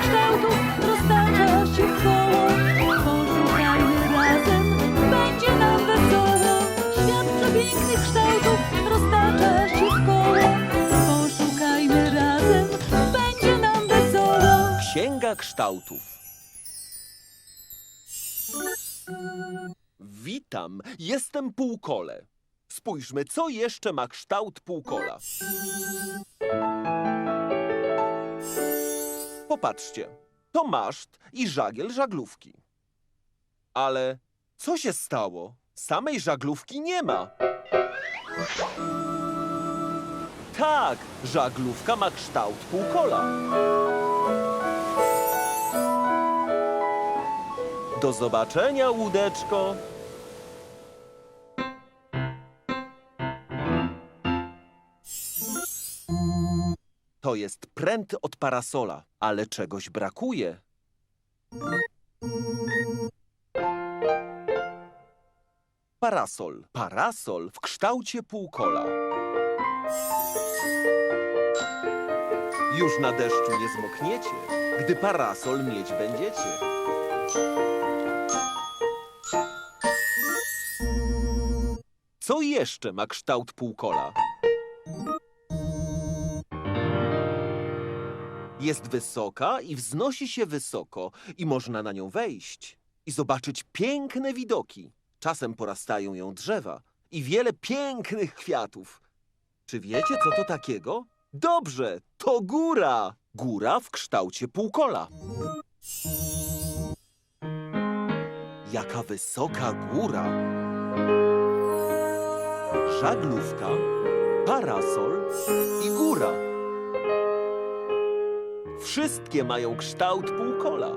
kształtów roztacza się w koło. poszukajmy razem, będzie nam wesoło. Świat przepięknych kształtów roztacza się w koło. Poszukajmy razem, będzie nam wesoło. Księga kształtów. Witam, jestem półkole. Spójrzmy, co jeszcze ma kształt półkola. Popatrzcie, to maszt i żagiel żaglówki. Ale co się stało? Samej żaglówki nie ma. Tak, żaglówka ma kształt półkola. Do zobaczenia, łódeczko. To jest pręt od parasola, ale czegoś brakuje. Parasol. Parasol w kształcie półkola. Już na deszczu nie zmokniecie, gdy parasol mieć będziecie. Co jeszcze ma kształt półkola? Jest wysoka i wznosi się wysoko i można na nią wejść i zobaczyć piękne widoki. Czasem porastają ją drzewa i wiele pięknych kwiatów. Czy wiecie, co to takiego? Dobrze, to góra! Góra w kształcie półkola. Jaka wysoka góra! Żaglówka, parasol i góra. Wszystkie mają kształt półkola.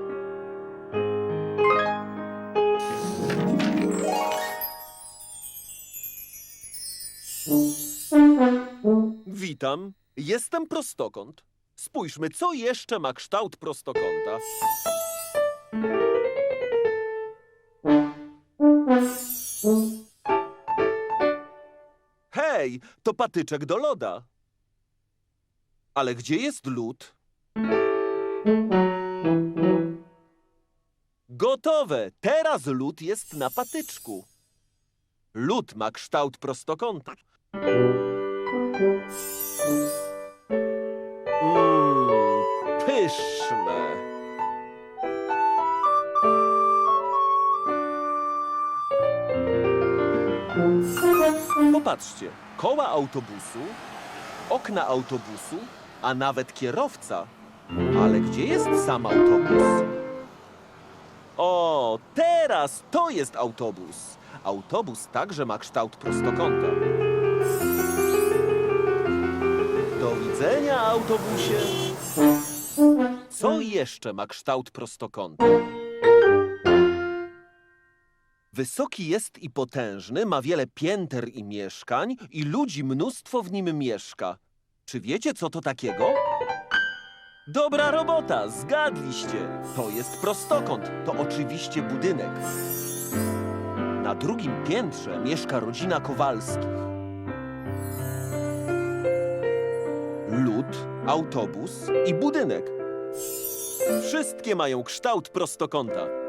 Witam, jestem prostokąt. Spójrzmy, co jeszcze ma kształt prostokąta. Hej, to patyczek do loda. Ale gdzie jest lód? Gotowe! Teraz lód jest na patyczku. Lód ma kształt prostokąta. Mmm, pyszne. Popatrzcie, koła autobusu, okna autobusu, a nawet kierowca. Ale gdzie jest sam autobus? O, teraz to jest autobus. Autobus także ma kształt prostokąta. Do widzenia, autobusie. Co jeszcze ma kształt prostokąta? Wysoki jest i potężny, ma wiele pięter i mieszkań i ludzi mnóstwo w nim mieszka. Czy wiecie, co to takiego? Dobra robota, zgadliście. To jest prostokąt, to oczywiście budynek. Na drugim piętrze mieszka rodzina Kowalskich. Lód, autobus i budynek. Wszystkie mają kształt prostokąta.